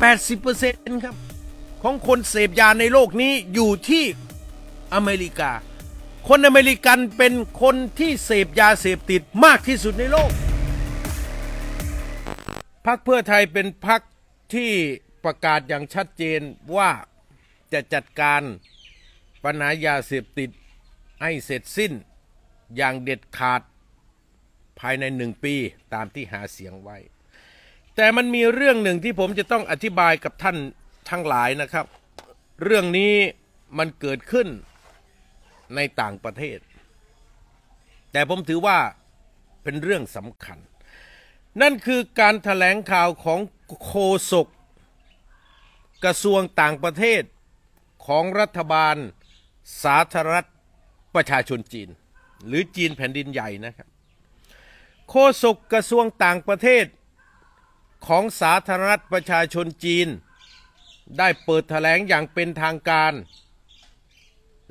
80%ครับ ของคนเสพยาในโลกนี้อยู่ที่อเมริกา คนอเมริกันเป็นคนที่เสพยาเสพติดมากที่สุดในโลกพรรคเพื่อไทยเป็นพรรคที่ประกาศอย่างชัดเจนว่าจะจัดการปัญหายาเสพติดให้เสร็จสิ้นอย่างเด็ดขาดภายในหนึ่งปีตามที่หาเสียงไว้ แต่มันมีเรื่องหนึ่งที่ผมจะต้องอธิบายกับท่านทั้งหลายนะครับ เรื่องนี้มันเกิดขึ้นในต่างประเทศ แต่ผมถือว่าเป็นเรื่องสำคัญ นั่นคือการถแถลงข่าวของโฆษกกระทรวงต่างประเทศของรัฐบาลสาธารณรัฐประชาชนจีน หรือจีนแผ่นดินใหญ่นะครับ โฆษกกระทรวงต่างประเทศ ของสาธารณรัฐประชาชนจีน ได้เปิดแถลงอย่างเป็นทางการ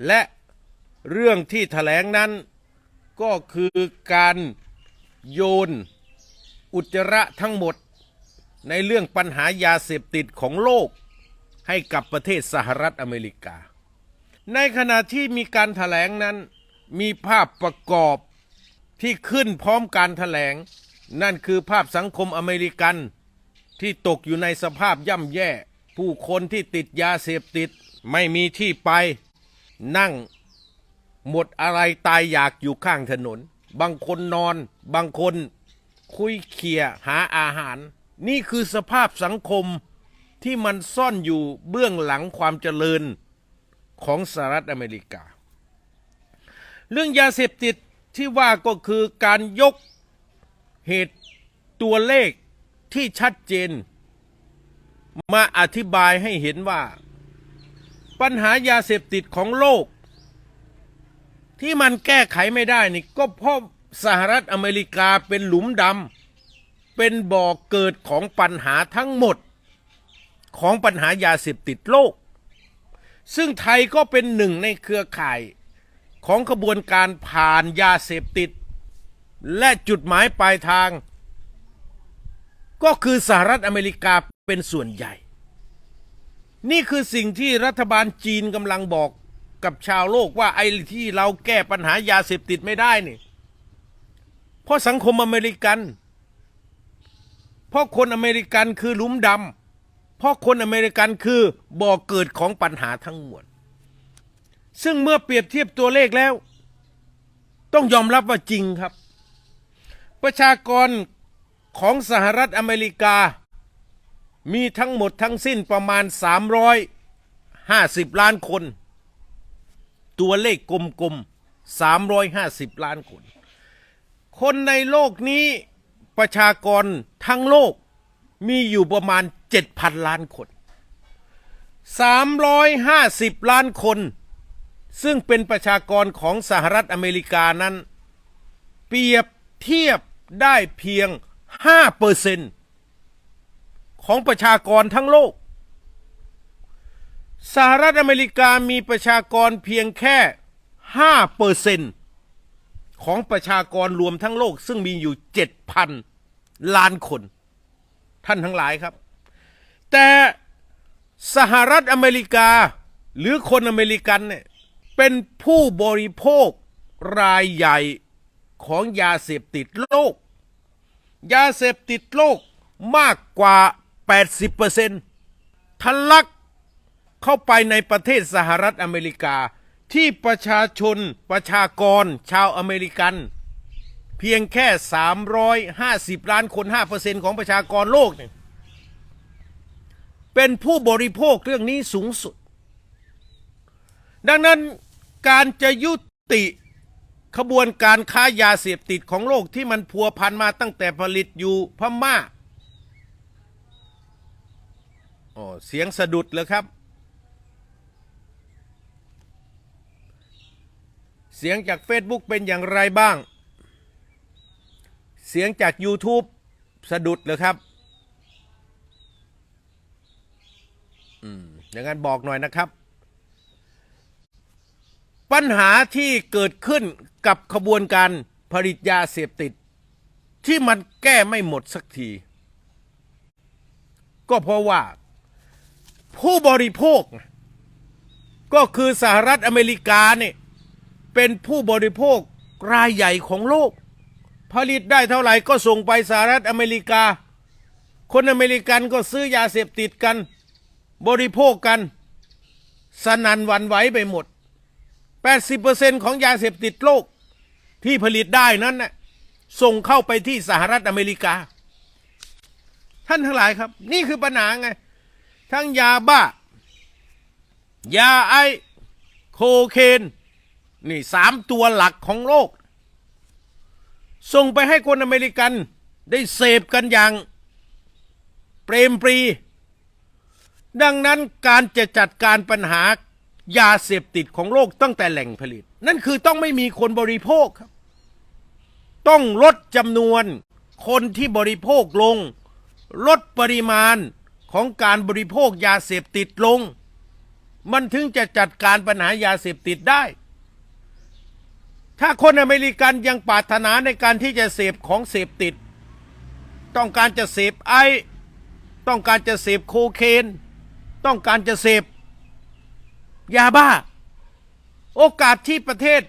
และเรื่องที่แถลงนั้นก็คือการโยนอุจจาระทั้งหมดในเรื่องปัญหายาเสพติดของโลกให้กับประเทศสหรัฐอเมริกา ในขณะที่มีการถแถลงนั้นมีภาพประกอบที่ขึ้นพร้อมการถแถลง นั่นคือภาพสังคมอเมริกัน ที่ตกอยู่ในสภาพย่ำแย่ ผู้คนที่ติดยาเสพติดไม่มีที่ไป นั่ง หมดอะไรตายอยากอยู่ข้างถนน บางคนนอน บางคนคุยเคียหาอาหาร นี่คือสภาพสังคมที่มันซ่อนอยู่เบื้องหลังความเจริญของสหรัฐอเมริกา เรื่องยาเสพติดที่ว่าก็คือการยกเหตุตัวเลข ที่ชัดเจน มาอธิบายให้เห็นว่า ปัญหายาเสพติดของโลก ที่มันแก้ไขไม่ได้นี่ก็เพราะสหรัฐอเมริกาเป็นหลุมดำเป็นบ่อเกิดของปัญหาทั้งหมด ของปัญหายาเสพติดโลก ซึ่งไทยก็เป็นหนึ่งในเครือข่ายของขบวนการผ่านยาเสพติด และจุดหมายปลายทาง ก็คือสหรัฐอเมริกาเป็นส่วนใหญ่ นี่คือสิ่งที่รัฐบาลจีนกำลังบอกกับชาวโลกว่าไอ้ที่เราแก้ปัญหายาเสพติดไม่ได้นี่เพราะสังคมอเมริกัน เพราะคนอเมริกันคือลุมดำเพราะคนอเมริกันคือบ่อเกิดของปัญหาทั้งมวลซึ่งเมื่อเปรียบเทียบตัวเลขแล้ว ต้องยอมรับว่าจริงครับ ประชากร ของสหรัฐอเมริกา มีทั้งหมดทั้งสิ้นประมาณ 350 ล้านคน ตัวเลขกลมๆ 350 ล้านคน คนในโลกนี้ประชากรทั้งโลกมีอยู่ประมาณ 7,000 ล้านคน 350 ล้านคน ซึ่งเป็นประชากรของสหรัฐอเมริกานั้น เปรียบเทียบได้เพียง 5%เปอร์เซ็นของประชากรทั้งโลก สหรัฐอเมริกามีประชากรเพียงแค่5%เปอร์เซ็นของประชากรรวมทั้งโลก ซึ่งมีอยู่ 7,000 ล้านคน ท่านทั้งหลายครับ แต่สหรัฐอเมริกาหรือคนอเมริกันเนี่ยเป็นผู้บริโภครายใหญ่ของยาเสพติดโลก ยาเสพติดโลกมากกว่า 80%ทะลักเข้าไปในประเทศสหรัฐอเมริกา ที่ประชาชนประชากรชาวอเมริกัน เพียงแค่ 350 ล้านคน 5%ของประชากรโลกเนี่ยเป็นผู้บริโภคเรื่องนี้สูงสุด ดังนั้นการจะยุติ ขบวนการค้ายาเสพติดของโลกที่มันพัวพันมาตั้งแต่ผลิตอยู่พม่าอ๋อเสียงสะดุดเลยครับ เสียงจาก Facebook เป็นอย่างไรบ้าง เสียงจาก YouTube สะดุดเลยครับอืมอย่างนั้นบอกหน่อยนะครับ ปัญหาที่เกิดขึ้น กับขบวนการผลิตยาเสพติด ที่มันแก้ไม่หมดสักที ก็เพราะว่า ผู้บริโภค ก็คือสหรัฐอเมริกาเนี่ยเป็นผู้บริโภครายใหญ่ของโลก ผลิตได้เท่าไหร่ก็ส่งไปสหรัฐอเมริกา คนอเมริกันก็ซื้อยาเสพติดกัน บริโภคกัน สนันวันไหวไปหมด 80%ของยาเสพติดโลก ที่ผลิตได้นั้นน่ะส่งเข้าไปที่สหรัฐอเมริกา ท่านทั้งหลายครับ นี่คือปัญหาไง ทั้งยาบ้า ยาไอ โคเคน นี่สามตัวหลักของโลก ส่งไปให้คนอเมริกันได้เสพกันอย่าง เปรมปรี ดังนั้นการจะจัดการปัญหายาเสพติดของโลกตั้งแต่แหล่งผลิต นั่นคือต้องไม่มีคนบริโภคครับ ต้องลดจำนวนคนที่บริโภคลง ลดปริมาณของการบริโภคยาเสพติดลง มันถึงจะจัดการปัญหายาเสพติดได้ ถ้าคนอเมริกันยังปรารถนาในการที่จะเสพของเสพติด ต้องการจะเสพไอ ต้องการจะเสพโคเคน ต้องการจะเสพยาบ้า โอกาสที่ประเทศ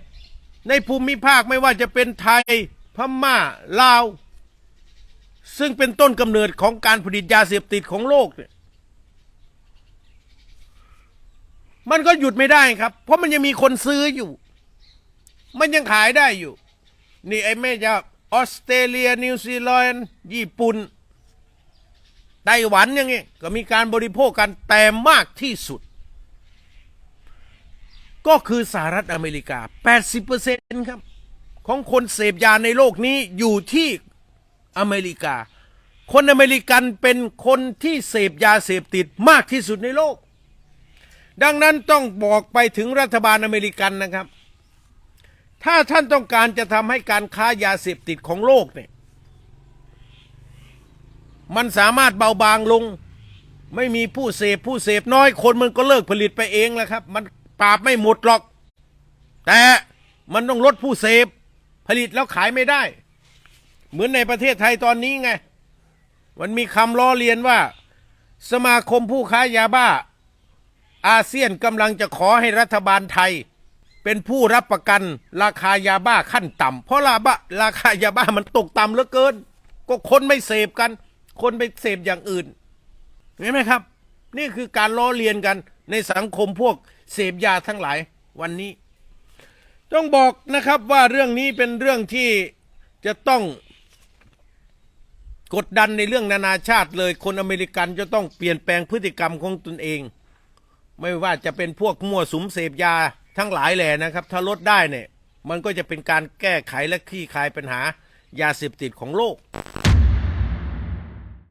ในภูมิภาคไม่ว่าจะเป็นไทย พม่าลาว ซึ่งเป็นต้นกำเนิดของการผลิตยาเสพติดของโลกเนี่ยมันก็หยุดไม่ได้ครับ เพราะมันยังมีคนซื้ออยู่ มันยังขายได้อยู่ นี่ไอ้แม่จะออสเตรเลีย นิวซีแลนด์ญี่ปุ่นไต้หวันอย่างงี้ก็มีการบริโภคกันแต่มากที่สุด ก็คือสหรัฐอเมริกา 80%ครับ ของคนเสพยาในโลกนี้อยู่ที่อเมริกา คนอเมริกันเป็นคนที่เสพยาเสพติดมากที่สุดในโลก ดังนั้นต้องบอกไปถึงรัฐบาลอเมริกันนะครับ ถ้าท่านต้องการจะทำให้การค้ายาเสพติดของโลกเนี่ยมันสามารถเบาบางลง ไม่มีผู้เสพผู้เสพน้อยคนมันก็เลิกผลิตไปเองแล้วครับ มันปราบไม่หมดหรอก แต่มันต้องลดผู้เสพ ผลิตแล้วขายไม่ได้ เหมือนในประเทศไทยตอนนี้ไง มันมีคำล้อเลียนว่า สมาคมผู้ค้ายาบ้า อาเซียนกำลังจะขอให้รัฐบาลไทย เป็นผู้รับประกันราคายาบ้าขั้นต่ำเพราะลาบ้าราคายาบ้ามันตกต่ำเหลือเกิน ก็คนไม่เสพกัน คนไปเสพอย่างอื่นเห็นไหมครับ นี่คือการล้อเลียนกันในสังคมพวกเสพยาทั้งหลายวันนี้ ต้องบอกนะครับว่าเรื่องนี้เป็นเรื่องที่จะต้องกดดันในเรื่องนานาชาติเลย คนอเมริกันจะต้องเปลี่ยนแปลงพฤติกรรมของตนเอง ไม่ว่าจะเป็นพวกมั่วสุมเสพยาทั้งหลายแหล่นะครับ ถ้าลดได้เนี่ย มันก็จะเป็นการแก้ไขและคลี่คลายปัญหายาเสพติดของโลก